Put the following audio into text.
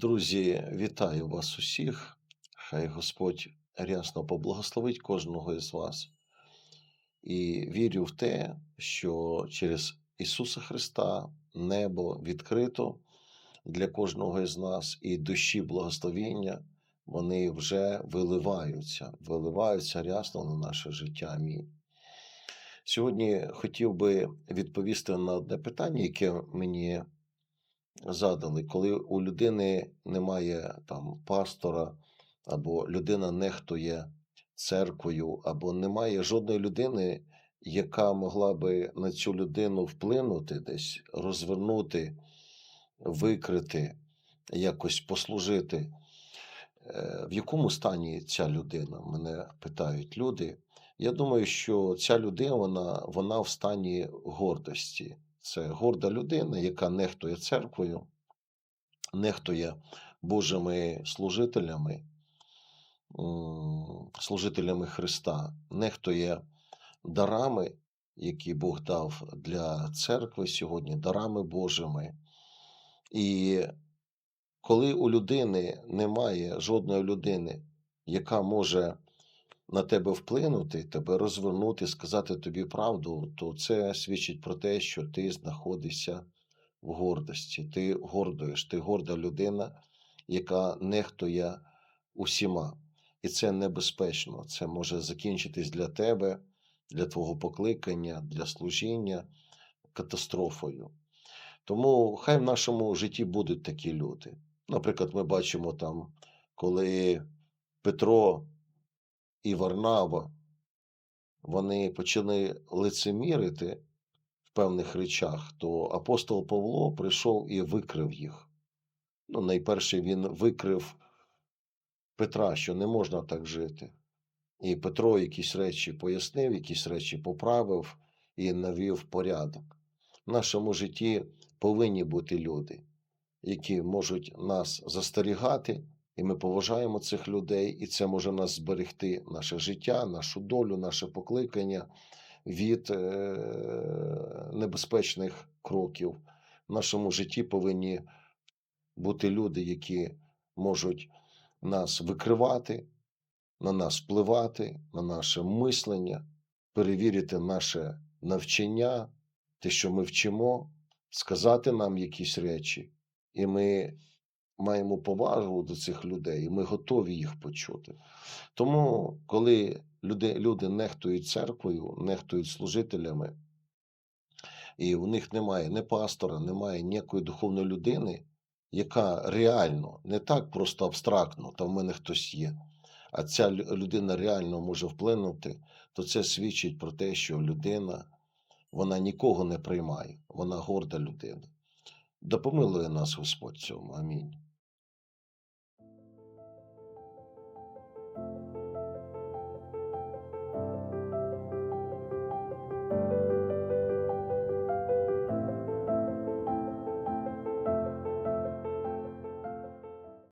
Друзі, вітаю вас усіх. Хай Господь рясно поблагословить кожного із вас. І вірю в те, що через Ісуса Христа небо відкрито для кожного із нас, і дощі благословіння вони вже виливаються, виливаються рясно на наше життя. Амінь. Сьогодні хотів би відповісти на одне питання, яке мені задали, коли у людини немає там пастора, або людина нехтує церквою, або немає жодної людини, яка могла би на цю людину вплинути, десь розвернути, викрити, якось послужити. Е, В якому стані ця людина? Мене питають люди. Я думаю, що ця людина вона, вона в стані гордості. Це горда людина, яка нехтує церквою, нехтує Божими служителями, служителями Христа, нехтує дарами, які Бог дав для церкви сьогодні, дарами Божими. І коли у людини немає жодної людини, яка може на тебе вплинути, тебе розвернути, сказати тобі правду, то це свідчить про те, що ти знаходишся в гордості. Ти гордуєш, ти горда людина, яка нехтує усіма. І це небезпечно. Це може закінчитись для тебе, для твого покликання, для служіння катастрофою. Тому хай в нашому житті будуть такі люди. Наприклад, ми бачимо там, коли Петро і Варнава вони почали лицемірити в певних речах, то апостол Павло прийшов і викрив їх. Ну, найперше він викрив Петра, що не можна так жити. І Петро якісь речі пояснив, якісь речі поправив і навів порядок. В нашому житті повинні бути люди, які можуть нас застерігати, і ми поважаємо цих людей, і це може нас зберегти, наше життя, нашу долю, наше покликання від е, небезпечних кроків. В нашому житті повинні бути люди, які можуть нас викривати, на нас впливати, на наше мислення, перевірити наше навчання, те, що ми вчимо, сказати нам якісь речі, і ми маємо повагу до цих людей, і ми готові їх почути. Тому, коли люди, люди нехтують церквою, нехтують служителями, і у них немає ні пастора, немає ніякої духовної людини, яка реально, не так просто абстрактно, там в мене хтось є, а ця людина реально може вплинути, то це свідчить про те, що людина вона нікого не приймає, вона горда людина. Допомилує нас Господь цьому. Амінь.